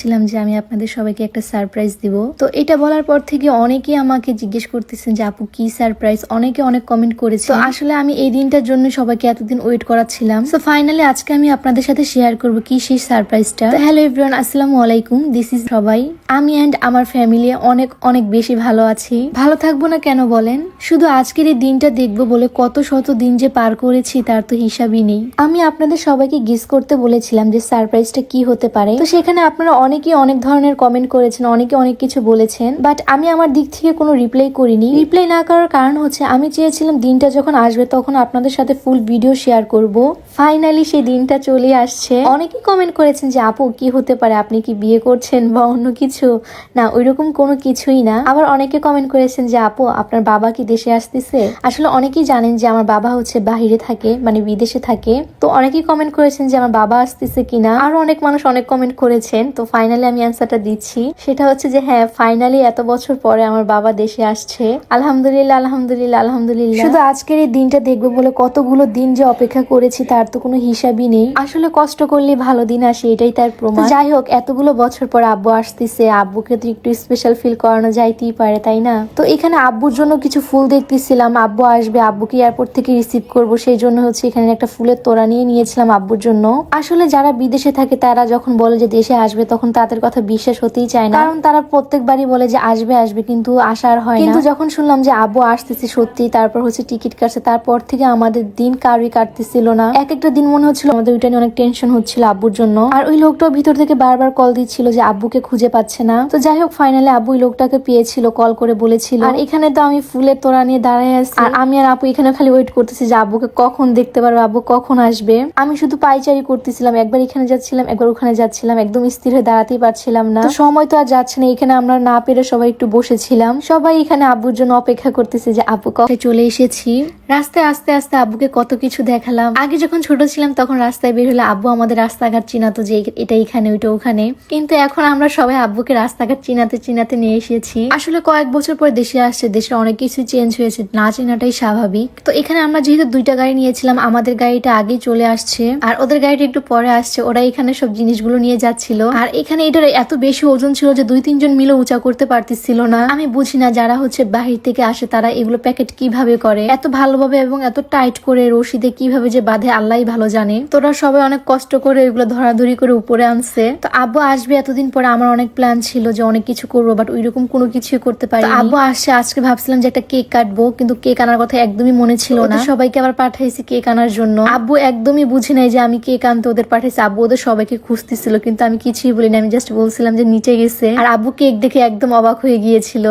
ছিলাম যে আমি আপনাদের সবাইকে একটা সারপ্রাইজ দিব। তো এটা বলার পর থেকে অনেকেই আমাকে জিজ্ঞেস করতেছেন যে আপু, কি সারপ্রাইজ অনেকে অনেক কমেন্ট করেছে। তো আসলে আমি এই দিনটার জন্য সবাইকে এতদিন ওয়েট করাচ্ছিলাম। তো ফাইনালি আজকে আমি আপনাদের সাথে শেয়ার করব কি সেই সারপ্রাইজটা হ্যালো এভরিওয়ান আসসালামু আলাইকুম। দিস ইজ সবাই। আমি অ্যান্ড আমার ফ্যামিলি অনেক অনেক বেশি ভালো আছি। ভালো থাকব না কেন বলেন? শুধু আজকের এই দিনটা দেখব বলে কত শত দিন যে পার করেছি তার তো হিসাবই নেই। আমি আপনাদের সবাইকে গেস করতে বলেছিলাম যে সারপ্রাইজটা কি হতে পারে। তো সেখানে আপনারা অনেকেই অনেক ধরনের কমেন্ট করেছেন, অনেকে অনেক কিছু বলেছেন বাট আমি আমার দিক থেকে কোনো রিপ্লাই করিনি। রিপ্লাই না করার কারণ হচ্ছে, আমি চেয়েছিলাম দিনটা যখন আসবে তখন আপনাদের সাথে ফুল ভিডিও শেয়ার করব। ফাইনালি সেই দিনটা চলে আসছে। অনেকেই কমেন্ট করেছেন যে, আপু, কি হতে পারে? আপনি কি বিয়ে করছেন বা অন্য কিছু? না, ওইরকম কোনো কিছুই না। আবার অনেকে কমেন্ট করেছেন যে, আপু, আপনার বাবা কি দেশে আসতেছে? আসলে অনেকেই জানেন যে, আমার বাবা হচ্ছে বাহিরে থাকে মানে বিদেশে থাকে। তো অনেকেই কমেন্ট করেছেন যে, আমার বাবা আসতেছে কিনা? আরও অনেক মানুষ অনেক কমেন্ট করেছেন। তো ফাইনালি আমি অ্যান্সারটা দিচ্ছি। সেটা হচ্ছে যে হ্যাঁ ফাইনালি এত বছর পরে আমার বাবা দেশে আসছে। আলহামদুলিল্লাহ আলহামদুলিল্লাহ আলহামদুলিল্লাহ। শুধু আজকের এই দিনটা দেখব বলে কতগুলো দিন যে অপেক্ষা করেছি তার তো কোনো হিসাবই নেই। আসলে কষ্ট করলে ভালো দিন আসে এটাই তার প্রমাণ। যাই হোক এতগুলো বছর পর আব্বু আসতেছে। আব্বুকে তো একটু স্পেশাল ফিল করানো যাইতেই পারে তাই না? তো এখানে আব্বুর জন্য কিছু ফুল দেখতেছিলাম। আব্বু আসবে আব্বুকে এয়ারপোর্ট থেকে রিসিভ করব সেই জন্য হচ্ছে এখানে একটা ফুলের তোড়া নিয়ে নিয়েছিলাম আব্বুর জন্য। আসলে যারা বিদেশে থাকে তারা যখন বলে যে দেশে আসবে তখন তাদের কথা বিশ্বাস হতেই চায় না। কারণ তারা প্রত্যেকবারই বলে যে আসবে আসবে কিন্তু আসার হয় কিন্তু যখন শুনলাম যে আব্বু আসতেছে সত্যি তারপর হচ্ছে টিকিট কাটছে তারপর থেকে আমাদের দিন কারুই কাটতেছিল না। এক একটা দিন মনে হচ্ছিল আমাদের ওইটা নিয়ে অনেক টেনশন হচ্ছিল আব্বুর জন্য। আর ওই লোকটাও ভিতর থেকে বারবার কল দিচ্ছিল যে আব্বুকে খুঁজে পাচ্ছে না। তো যাই হোক ফাইনালি আব্বু ওই লোকটাকে পেয়েছিল কল করে বলেছিল। আর এখানে তো আমি ফুলের তোড়া নিয়ে দাঁড়ায় আছি। আর আমি আর আপু এখানে খালি ওয়েট করতেছি যে আব্বুকে কখন দেখতে পারব আব্বু কখন আসবে। আমি শুধু পাইচারি করতেছিলাম একবার এখানে যাচ্ছিলাম একবার ওখানে যাচ্ছিলাম একদম স্থির দাঁড়াতেই পারছিলাম না। সময় তো আর যাচ্ছে না, এখানে আমরা না পেরে সবাই একটু বসেছিলাম। সবাই এখানে আব্বুর জন্য অপেক্ষা করতেছে যে আব্বু কখন চলে এসেছি? রাস্তায় আস্তে আস্তে আব্বুকে কত কিছু দেখালাম। আগে যখন ছোট ছিলাম, তখন রাস্তায় বের হলে আব্বু আমাদের রাস্তাঘাট চিনাতো যে এটা এখানে, ওইটা ওখানে। কিন্তু এখন আমরা সবাই আব্বুকে রাস্তাঘাট চিনাতে চিনাতে নিয়ে এসেছি। আসলে কয়েক বছর পর দেশে আসছে, দেশে অনেক কিছু চেঞ্জ হয়েছে, না চেনাটাই স্বাভাবিক। তো এখানে আমরা যেহেতু দুইটা গাড়ি নিয়েছিলাম, আমাদের গাড়িটা আগেই চলে আসছে। আর ওদের গাড়িটা একটু পরে আসছে, ওরা এখানে সব জিনিসগুলো নিয়ে যাচ্ছিল। আর এখানে এটার এত বেশি ওজন ছিল যে দুই তিনজন মিলে উঁচা করতে পারতেছিল না। আমি বুঝি না যারা হচ্ছে বাহির থেকে আসে, তারা এগুলো প্যাকেট কীভাবে করে? এত ভালোভাবে এবং এত টাইট করে রশিদে কীভাবে যে বাঁধে আল্লাহ ভালো জানে। তোরা সবাই অনেক কষ্ট করে এগুলো ধরাধরি করে উপরে আনছে। তো আব্বু আসবে এতদিন পরে আমার অনেক প্ল্যান ছিল যে অনেক কিছু করব বাট ওইরকম কোনো কিছুই করতে পারি আব্বু আসছে আজকে ভাবছিলাম যে একটা কেক কাটবো কিন্তু কেক আনার কথা একদমই মনে ছিল না। সবাইকে আবার পাঠাইছি কেক আনার জন্য। আব্বু একদমই বুঝে নাই যে আমি কেক আনতে ওদের পাঠাইছি। আব্বু ওদের সবাইকে খুঁজতেছিল কিন্তু আমি কিছুই বলিনি। আমি জাস্ট বলছিলাম যে নিচে গেছে। আর আব্বু কেক দেখে একদম অবাক হয়ে গিয়েছিল।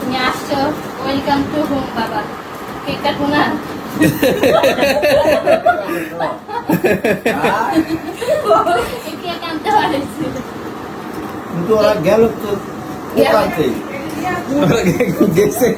তুমি আসছো ওয়েলকাম টু হোম বাবা। কেক কাটবো না কিন্তু ওরা গেল তো গেছে।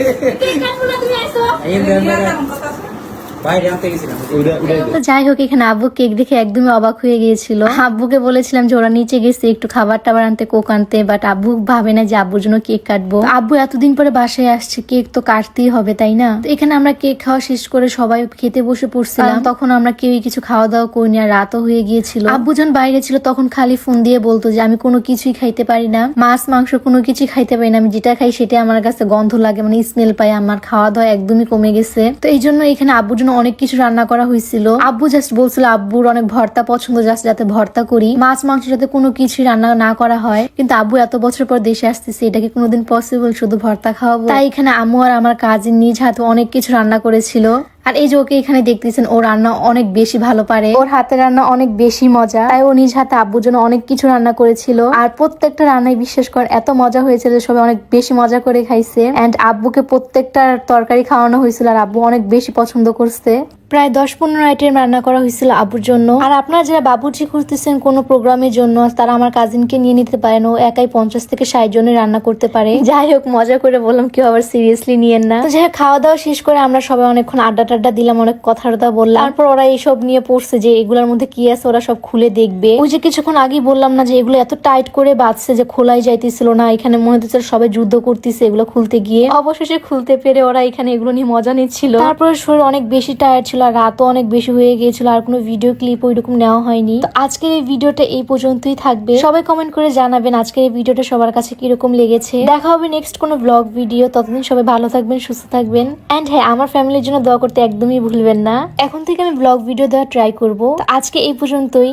তো যাই হোক এখানে আব্বু কেক দেখে একদমই অবাক হয়ে গিয়েছিল। আব্বুকে বলেছিলাম যে ওরা নিচে গেছে একটু খাবার টাবার আনতে কোক আনতে বাট আব্বু ভাবে না যে আব্বুর জন্য কেক কাটবো। আব্বু এতদিন পরে বাসায় আসছে কেক তো কাটতেই হবে তাই না? তো এখানে আমরা কেক খাওয়া শেষ করে সবাই খেতে বসে পড়ছিলাম। তখন আমরা কেউই কিছু খাওয়া দাওয়া করিনি আর রাতও হয়ে গিয়েছিল। আব্বু যখন বাইরে ছিল তখন খালি ফোন দিয়ে বলতো যে আমি কোনো কিছুই খাইতে পারি না। মাছ মাংস কোনো কিছুই খাইতে পারি না। আমি যেটা খাই সেটা আমার কাছে গন্ধ লাগে মানে স্মেল পাই। আমার খাওয়া দাওয়া একদমই কমে গেছে। তো এই জন্য এখানে আব্বুর জন্য অনেক কিছু রান্না করা হয়েছিল। আব্বু জাস্ট বলছিল, আব্বুর অনেক ভর্তা পছন্দ জাস্ট যাতে ভর্তা করি। মাছ, মাংস যাতে কোনো কিছু রান্না না করা হয়। কিন্তু আব্বু এত বছর পর দেশে আসতেছে, এটা কি কোনোদিন পসিবল শুধু ভর্তা খাওয়াবো? তাই এখানে আম্মু আর আমার কাজিন নিজ হাতে অনেক কিছু রান্না করেছিল। আর এই যে ওকে এখানে দেখতেছেন, ও রান্না অনেক বেশি ভালো পারে। ওর হাতে রান্না অনেক বেশি মজা। তাই ও নিজ হাতে আব্বুর জন্য অনেক কিছু রান্না করেছিল। আর প্রত্যেকটা রান্নায় বিশ্বাস কর এত মজা হয়েছিল যে সবাই অনেক বেশি মজা করে খাইছে। এন্ড আব্বুকে প্রত্যেকটা তরকারি খাওয়ানো হয়েছিল আর আব্বু অনেক বেশি পছন্দ করছে। প্রায় দশ পনেরো আইটেম রান্না করা হয়েছিল আবুর জন্য। আর আপনারা যারা বাবুর্চি খুঁজতেছেন কোনো প্রোগ্রামের জন্য তারা আমার কাজিনকে নিয়ে নিতে পারেন। ও একাই পঞ্চাশ থেকে ষাট জনের রান্না করতে পারে। যাই হোক মজা করে বললাম কেউ আবার সিরিয়াসলি নিয়েন না। যাই হোক, খাওয়া দাওয়া শেষ করে আমরা সবাই অনেকক্ষণ আড্ডা টাড্ডা দিলাম অনেক কথা টথা বললাম। তারপর ওরা এইসব নিয়ে পড়ছে যে এগুলোর মধ্যে কি আছে ওরা সব খুলে দেখবে। ওই যে কিছুক্ষণ আগেই বললাম না যে এগুলো এত টাইট করে বাঁধছে যে খোলাই যাইতেছিল না এখানে মনে হচ্ছে সবাই যুদ্ধ করতেছে এগুলো খুলতে গিয়ে। অবশেষে খুলতে পেরে ওরা এখানে এগুলো নিয়ে মজা নিচ্ছিল। তারপরে শরীর অনেক বেশি টায়ার্ড ছিল। গিয়েছিল, আর রাতও অনেক বেশি হয়ে গিয়েছিল, আর কোনো ভিডিও ক্লিপ ওইরকম নেওয়া হয়নি। তো আজকের এই ভিডিওটা এই পর্যন্তই থাকবে। সবাই কমেন্ট করে জানাবেন আজকের এই ভিডিওটা সবার কাছে কীরকম লেগেছে। দেখা হবে নেক্সট কোনো ব্লগ ভিডিও ততদিন সবাই ভালো থাকবেন, সুস্থ থাকবেন। অ্যান্ড হ্যাঁ আমার ফ্যামিলির জন্য দোয়া করতে একদমই ভুলবেন না। এখন থেকে আমি ব্লগ ভিডিও দেওয়া ট্রাই করব। আজকে এই পর্যন্তই।